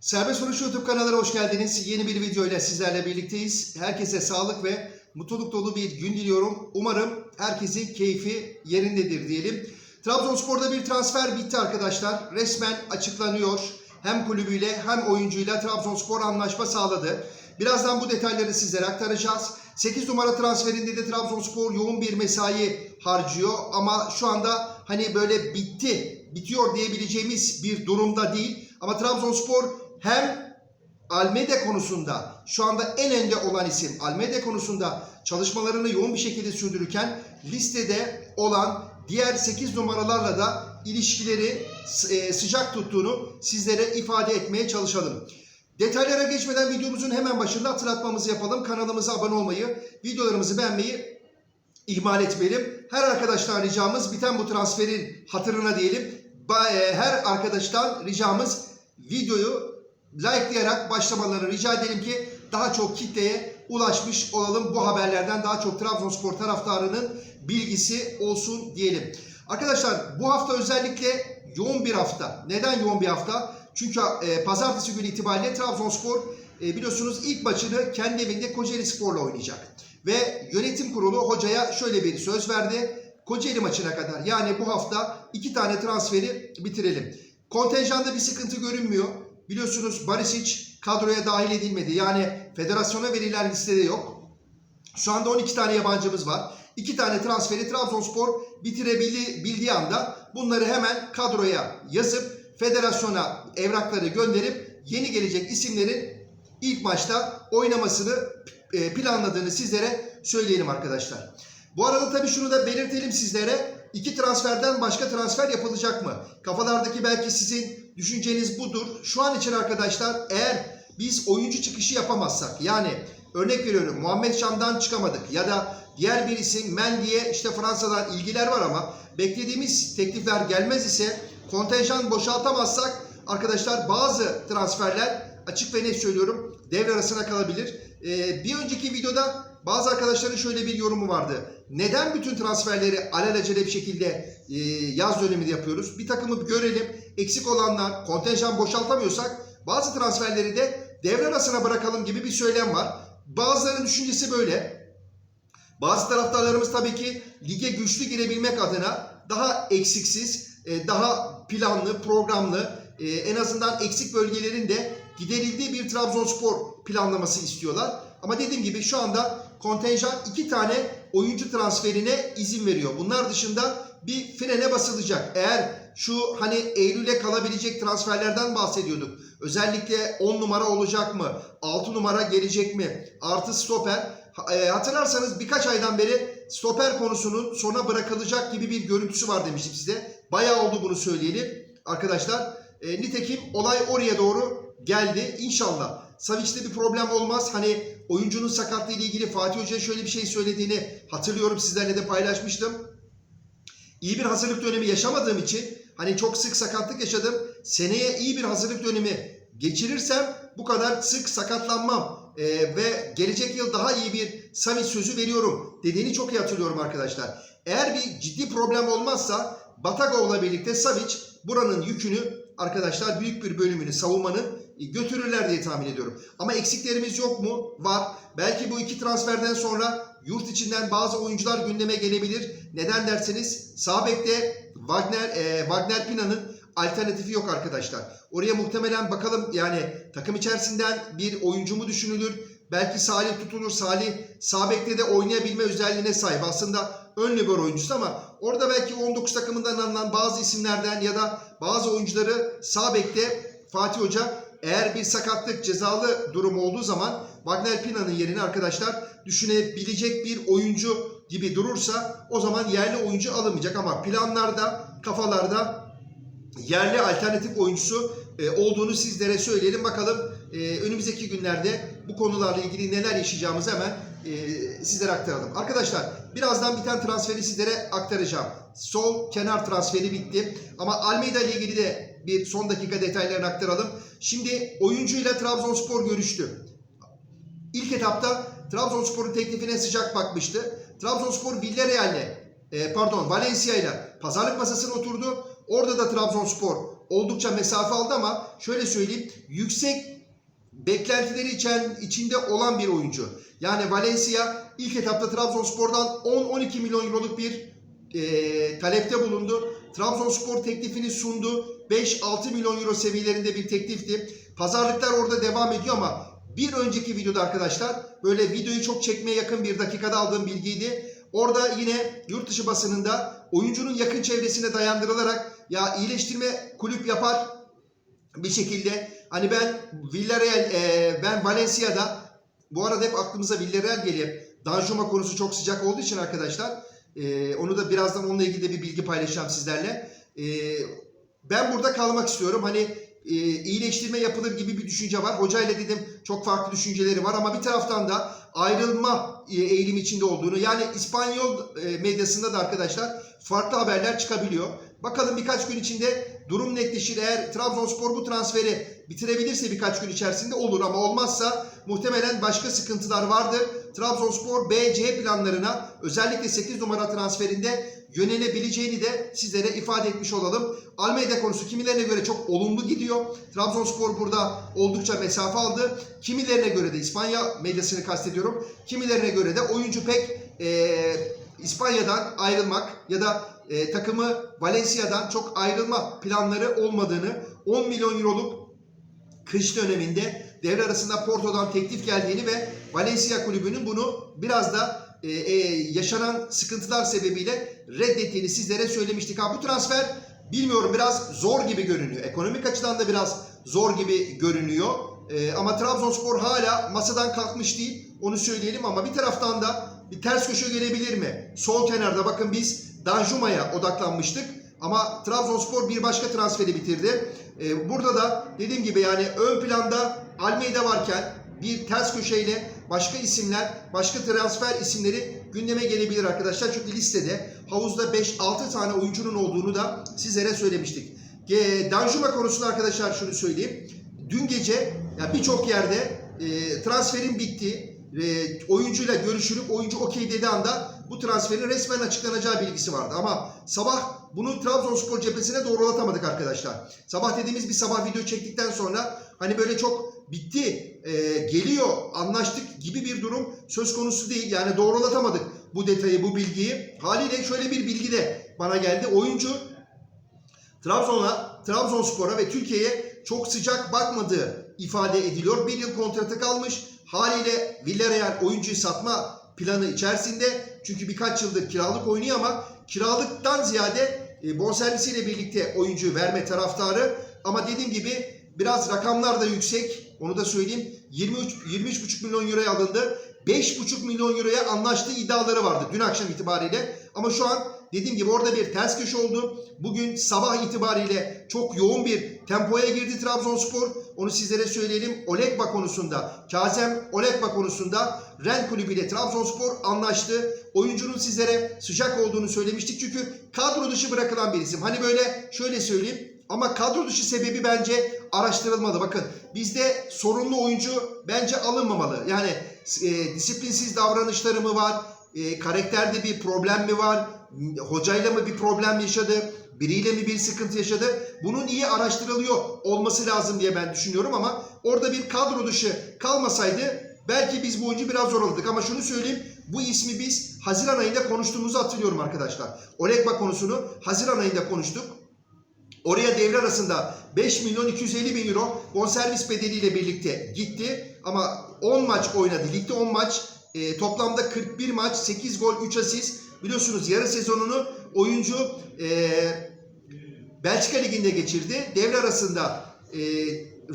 Serbest Vuruş YouTube kanalına hoş geldiniz. Yeni bir video ile sizlerle birlikteyiz. Herkese sağlık ve mutluluk dolu bir gün diliyorum. Umarım herkesin keyfi yerindedir diyelim. Trabzonspor'da bir transfer bitti arkadaşlar. Resmen açıklanıyor. Hem kulübüyle hem oyuncuyla Trabzonspor anlaşma sağladı. Birazdan bu detayları sizlere aktaracağız. 8 numara transferinde de Trabzonspor yoğun bir mesai harcıyor ama şu anda hani böyle bitti, bitiyor diyebileceğimiz bir durumda değil. Ama Trabzonspor hem Almeda konusunda şu anda en önde olan isim Almeda konusunda çalışmalarını yoğun bir şekilde sürdürürken listede olan diğer 8 numaralarla da ilişkileri e, sıcak tuttuğunu sizlere ifade etmeye çalışalım. Detaylara geçmeden videomuzun hemen başında hatırlatmamızı yapalım. Kanalımıza abone olmayı, videolarımızı beğenmeyi ihmal etmeyelim. Her arkadaştan ricamız biten bu transferin hatırına diyelim. E, Her arkadaştan ricamız videoyu likelayarak başlamalarını rica edelim ki daha çok kitleye ulaşmış olalım. Bu haberlerden daha çok Trabzonspor taraftarının bilgisi olsun diyelim. Arkadaşlar bu hafta özellikle yoğun bir hafta. Neden yoğun bir hafta? Çünkü e, pazartesi günü itibariyle Trabzonspor e, biliyorsunuz ilk maçını kendi evinde Kocaeli Spor'la oynayacak. Ve yönetim kurulu hocaya şöyle bir söz verdi. Kocaeli maçına kadar yani bu hafta iki tane transferi bitirelim. Kontenjanda bir sıkıntı görünmüyor. Biliyorsunuz Barisic kadroya dahil edilmedi. Yani federasyona verilen listede yok. Şu anda 12 tane yabancımız var. 2 tane transferi Trabzonspor bitirebildiği anda bunları hemen kadroya yazıp federasyona evrakları gönderip yeni gelecek isimlerin ilk maçta oynamasını e, planladığını sizlere söyleyelim arkadaşlar. Bu arada tabii şunu da belirtelim sizlere. İki transferden başka transfer yapılacak mı? Kafalardaki belki sizin düşünceniz budur. Şu an için arkadaşlar eğer biz oyuncu çıkışı yapamazsak yani örnek veriyorum Muhammed Şam'dan çıkamadık ya da diğer bir isim Mendy'ye işte Fransa'dan ilgiler var ama beklediğimiz teklifler gelmez ise kontenjan boşaltamazsak arkadaşlar bazı transferler açık ve net söylüyorum devre arasına kalabilir. Ee, bir önceki videoda bazı arkadaşların şöyle bir yorumu vardı. Neden bütün transferleri alelacele bir şekilde e, yaz döneminde yapıyoruz? Bir takımı görelim. Eksik olanlar, kontenjan boşaltamıyorsak bazı transferleri de devre arasına bırakalım gibi bir söylem var. Bazılarının düşüncesi böyle. Bazı taraftarlarımız tabii ki lige güçlü girebilmek adına daha eksiksiz, e, daha planlı, programlı, e, en azından eksik bölgelerin de giderildiği bir Trabzonspor planlaması istiyorlar. Ama dediğim gibi şu anda kontenjan iki tane oyuncu transferine izin veriyor. Bunlar dışında bir frene basılacak. Eğer şu hani Eylül'e kalabilecek transferlerden bahsediyorduk. Özellikle 10 numara olacak mı? 6 numara gelecek mi? Artı stoper. E, hatırlarsanız birkaç aydan beri stoper konusunun sona bırakılacak gibi bir görüntüsü var demiştim size. Bayağı oldu bunu söyleyelim arkadaşlar. E, nitekim olay oraya doğru geldi. İnşallah Savic'te bir problem olmaz. Hani oyuncunun sakatlığı ile ilgili Fatih Hoca'ya şöyle bir şey söylediğini hatırlıyorum sizlerle de paylaşmıştım. İyi bir hazırlık dönemi yaşamadığım için hani çok sık sakatlık yaşadım. Seneye iyi bir hazırlık dönemi geçirirsem bu kadar sık sakatlanmam Ee, ve gelecek yıl daha iyi bir Savic sözü veriyorum dediğini çok iyi hatırlıyorum arkadaşlar. Eğer bir ciddi problem olmazsa Batagov'la birlikte Savic buranın yükünü arkadaşlar büyük bir bölümünü savunmanın götürürler diye tahmin ediyorum. Ama eksiklerimiz yok mu? Var. Belki bu iki transferden sonra yurt içinden bazı oyuncular gündeme gelebilir. Neden derseniz sağ bekte Wagner, e, Wagner Pina'nın alternatifi yok arkadaşlar. Oraya muhtemelen bakalım yani takım içerisinden bir oyuncu mu düşünülür? Belki Salih tutulur. Salih sağ bekte de oynayabilme özelliğine sahip. Aslında ön libero oyuncusu ama orada belki 19 takımından alınan bazı isimlerden ya da bazı oyuncuları sağ bekte Fatih Hoca eğer bir sakatlık cezalı durum olduğu zaman Wagner Pina'nın yerine arkadaşlar düşünebilecek bir oyuncu gibi durursa o zaman yerli oyuncu alınmayacak ama planlarda kafalarda yerli alternatif oyuncusu e, olduğunu sizlere söyleyelim. Bakalım e, önümüzdeki günlerde bu konularla ilgili neler yaşayacağımızı hemen e, sizlere aktaralım. Arkadaşlar birazdan biten transferi sizlere aktaracağım. Sol kenar transferi bitti. Ama Almeida ile ilgili de bir son dakika detaylarını aktaralım. Şimdi oyuncuyla Trabzonspor görüştü. İlk etapta Trabzonspor'un teklifine sıcak bakmıştı. Trabzonspor Villarreal'le e, pardon Valencia ile pazarlık masasına oturdu. Orada da Trabzonspor oldukça mesafe aldı ama şöyle söyleyeyim yüksek beklentileri içen, içinde olan bir oyuncu. Yani Valencia ilk etapta Trabzonspor'dan 10-12 milyon euroluk bir e, talepte bulundu. Trabzonspor teklifini sundu. 5-6 milyon euro seviyelerinde bir teklifti. Pazarlıklar orada devam ediyor ama bir önceki videoda arkadaşlar böyle videoyu çok çekmeye yakın bir dakikada aldığım bilgiydi. Orada yine yurt dışı basınında oyuncunun yakın çevresine dayandırılarak ya iyileştirme kulüp yapar bir şekilde hani ben Villarreal e, ben Valencia'da bu arada hep aklımıza Villarreal geliyor. Danjuma konusu çok sıcak olduğu için arkadaşlar e, onu da birazdan onunla ilgili de bir bilgi paylaşacağım sizlerle. E, ben burada kalmak istiyorum. Hani e, iyileştirme yapılır gibi bir düşünce var. Hocayla dedim çok farklı düşünceleri var ama bir taraftan da ayrılma e, içinde olduğunu yani İspanyol e, medyasında da arkadaşlar farklı haberler çıkabiliyor. Bakalım birkaç gün içinde durum netleşir. Eğer Trabzonspor bu transferi bitirebilirse birkaç gün içerisinde olur ama olmazsa muhtemelen başka sıkıntılar vardır. Trabzonspor B, C planlarına özellikle 8 numara transferinde yönelebileceğini de sizlere ifade etmiş olalım. Almeida konusu kimilerine göre çok olumlu gidiyor. Trabzonspor burada oldukça mesafe aldı. Kimilerine göre de İspanya medyasını kastediyorum. Kimilerine göre de oyuncu pek e, İspanya'dan ayrılmak ya da e, takımı Valencia'dan çok ayrılma planları olmadığını 10 milyon euroluk kış döneminde devre arasında Porto'dan teklif geldiğini ve Valencia kulübünün bunu biraz da e, e, yaşanan sıkıntılar sebebiyle reddettiğini sizlere söylemiştik. Ha, bu transfer bilmiyorum biraz zor gibi görünüyor. Ekonomik açıdan da biraz zor gibi görünüyor. E, ama Trabzonspor hala masadan kalkmış değil. Onu söyleyelim ama bir taraftan da bir ters köşe gelebilir mi? Sol kenarda bakın biz Danjuma'ya odaklanmıştık. Ama Trabzonspor bir başka transferi bitirdi. Ee, burada da dediğim gibi yani ön planda Almeida varken bir ters köşeyle başka isimler, başka transfer isimleri gündeme gelebilir arkadaşlar. Çünkü listede havuzda 5-6 tane oyuncunun olduğunu da sizlere söylemiştik. E, Danjuma konusunda arkadaşlar şunu söyleyeyim. Dün gece yani birçok yerde e, transferin bittiği, e, oyuncuyla görüşülüp oyuncu okey dediği anda bu transferin resmen açıklanacağı bilgisi vardı. Ama sabah bunu Trabzonspor cephesine doğrulatamadık arkadaşlar. Sabah dediğimiz bir sabah video çektikten sonra hani böyle çok bitti, e, geliyor, anlaştık gibi bir durum söz konusu değil. Yani doğrulatamadık bu detayı, bu bilgiyi. Haliyle şöyle bir bilgi de bana geldi. Oyuncu Trabzon'a, Trabzonspor'a ve Türkiye'ye çok sıcak bakmadığı ifade ediliyor. Bir yıl kontratı kalmış. Haliyle Villarreal oyuncuyu satma planı içerisinde. Çünkü birkaç yıldır kiralık oynuyor ama kiralıktan ziyade e, bonservisiyle birlikte oyuncu verme taraftarı. Ama dediğim gibi biraz rakamlar da yüksek. Onu da söyleyeyim. 23 23,5 milyon euroya alındı. 5,5 milyon euroya anlaştığı iddiaları vardı dün akşam itibariyle. Ama şu an dediğim gibi orada bir ters köşe oldu. Bugün sabah itibariyle çok yoğun bir tempoya girdi Trabzonspor. Onu sizlere söyleyelim. Olegba konusunda, Kazem Olegba konusunda Ren Kulübü ile Trabzonspor anlaştı. Oyuncunun sizlere sıcak olduğunu söylemiştik. Çünkü kadro dışı bırakılan bir isim. Hani böyle şöyle söyleyeyim. Ama kadro dışı sebebi bence araştırılmalı. Bakın bizde sorunlu oyuncu bence alınmamalı. Yani e, disiplinsiz davranışları mı var? E, karakterde bir problem mi var? Hocayla mı bir problem yaşadı? Biriyle mi bir sıkıntı yaşadı? Bunun iyi araştırılıyor olması lazım diye ben düşünüyorum ama orada bir kadro dışı kalmasaydı belki biz bu oyuncu biraz zor alırdık. Ama şunu söyleyeyim bu ismi biz Haziran ayında konuştuğumuzu hatırlıyorum arkadaşlar. Olegba konusunu Haziran ayında konuştuk. Oraya devre arasında 5 milyon 250 bin euro bonservis bedeliyle birlikte gitti. Ama 10 maç oynadı. Ligde 10 maç. E, toplamda 41 maç, 8 gol, 3 asist. Biliyorsunuz yarı sezonunu oyuncu e, Belçika Ligi'nde geçirdi. Devre arasında e,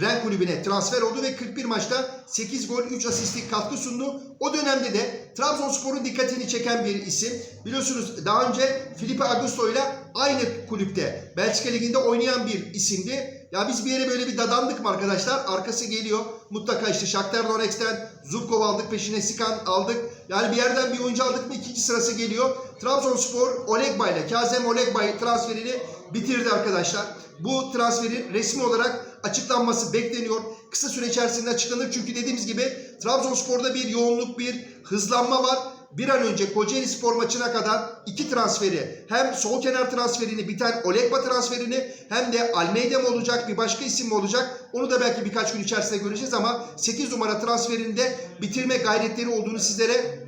Ren kulübüne transfer oldu ve 41 maçta 8 gol 3 asistlik katkı sundu. O dönemde de Trabzonspor'un dikkatini çeken bir isim. Biliyorsunuz daha önce Felipe Augusto ile aynı kulüpte Belçika Ligi'nde oynayan bir isimdi. Ya biz bir yere böyle bir dadandık mı arkadaşlar? Arkası geliyor. Mutlaka işte Shakhtar Donetsk'ten Zubkov aldık, peşine Sikan aldık. Yani bir yerden bir oyuncu aldık mı ikinci sırası geliyor. Trabzonspor Olegba ile Kazem Olegba transferini bitirdi arkadaşlar. Bu transferin resmi olarak açıklanması bekleniyor. Kısa süre içerisinde açıklanır çünkü dediğimiz gibi Trabzonspor'da bir yoğunluk, bir hızlanma var. bir an önce Kocaeli Spor maçına kadar iki transferi hem sol kenar transferini biten Olegba transferini hem de Almeida mı olacak bir başka isim mi olacak onu da belki birkaç gün içerisinde göreceğiz ama 8 numara transferinde bitirme gayretleri olduğunu sizlere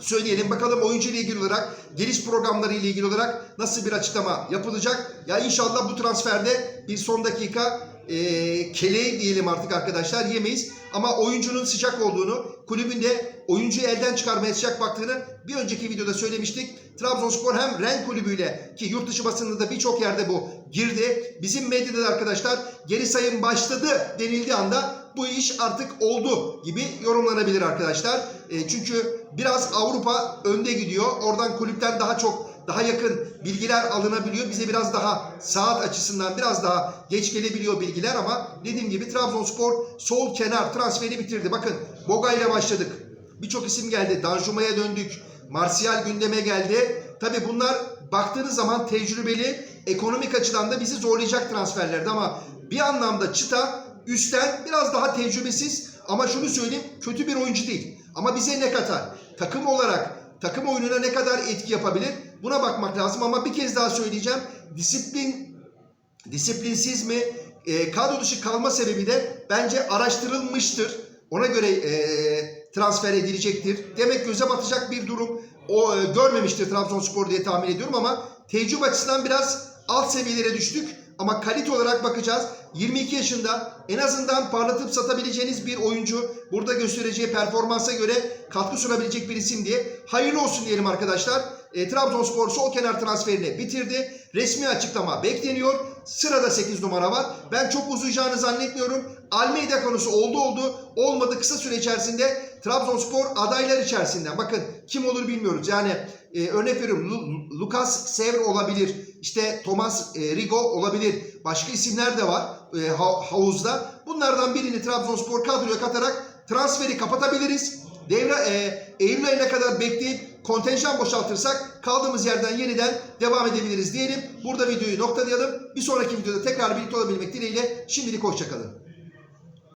söyleyelim. Bakalım oyuncu ile ilgili olarak, geliş programları ile ilgili olarak nasıl bir açıklama yapılacak? Ya inşallah bu transferde bir son dakika e, keleği diyelim artık arkadaşlar yemeyiz. Ama oyuncunun sıcak olduğunu, kulübünde oyuncuyu elden çıkarmaya sıcak baktığını bir önceki videoda söylemiştik. Trabzonspor hem Ren kulübüyle ki yurt dışı basınında da birçok yerde bu girdi. Bizim medyada da arkadaşlar geri sayım başladı denildiği anda bu iş artık oldu gibi yorumlanabilir arkadaşlar. E, çünkü biraz Avrupa önde gidiyor. Oradan kulüpten daha çok daha yakın bilgiler alınabiliyor. Bize biraz daha saat açısından biraz daha geç gelebiliyor bilgiler ama dediğim gibi Trabzonspor sol kenar transferi bitirdi. Bakın Boga ile başladık. Birçok isim geldi. Danjuma'ya döndük. Martial gündeme geldi. Tabi bunlar baktığınız zaman tecrübeli, ekonomik açıdan da bizi zorlayacak transferlerdi ama bir anlamda çıta üstten biraz daha tecrübesiz ama şunu söyleyeyim kötü bir oyuncu değil. Ama bize ne katar? Takım olarak takım oyununa ne kadar etki yapabilir? Buna bakmak lazım ama bir kez daha söyleyeceğim. Disiplin disiplinsiz mi? E, kadro dışı kalma sebebi de bence araştırılmıştır. Ona göre e, transfer edilecektir. Demek göze batacak bir durum o e, görmemiştir Trabzonspor diye tahmin ediyorum ama tecrübe açısından biraz alt seviyelere düştük. Ama kalite olarak bakacağız. 22 yaşında en azından parlatıp satabileceğiniz bir oyuncu. Burada göstereceği performansa göre katkı sunabilecek bir isim diye. Hayırlı olsun diyelim arkadaşlar. E, Trabzonspor sol kenar transferini bitirdi. Resmi açıklama bekleniyor. Sırada 8 numara var. Ben çok uzayacağını zannetmiyorum. Almeida konusu oldu oldu. Olmadı kısa süre içerisinde Trabzonspor adaylar içerisinden. Bakın kim olur bilmiyoruz. Yani e, örnek veriyorum Lu- Lucas Sevr olabilir. İşte Thomas e, Rigo olabilir. Başka isimler de var e, ha- havuzda. Bunlardan birini Trabzonspor kadroya katarak transferi kapatabiliriz. Devre e, Eylül ayına kadar bekleyip kontenjan boşaltırsak kaldığımız yerden yeniden devam edebiliriz diyelim. Burada videoyu noktalayalım. Bir sonraki videoda tekrar birlikte olabilmek dileğiyle şimdilik hoşçakalın.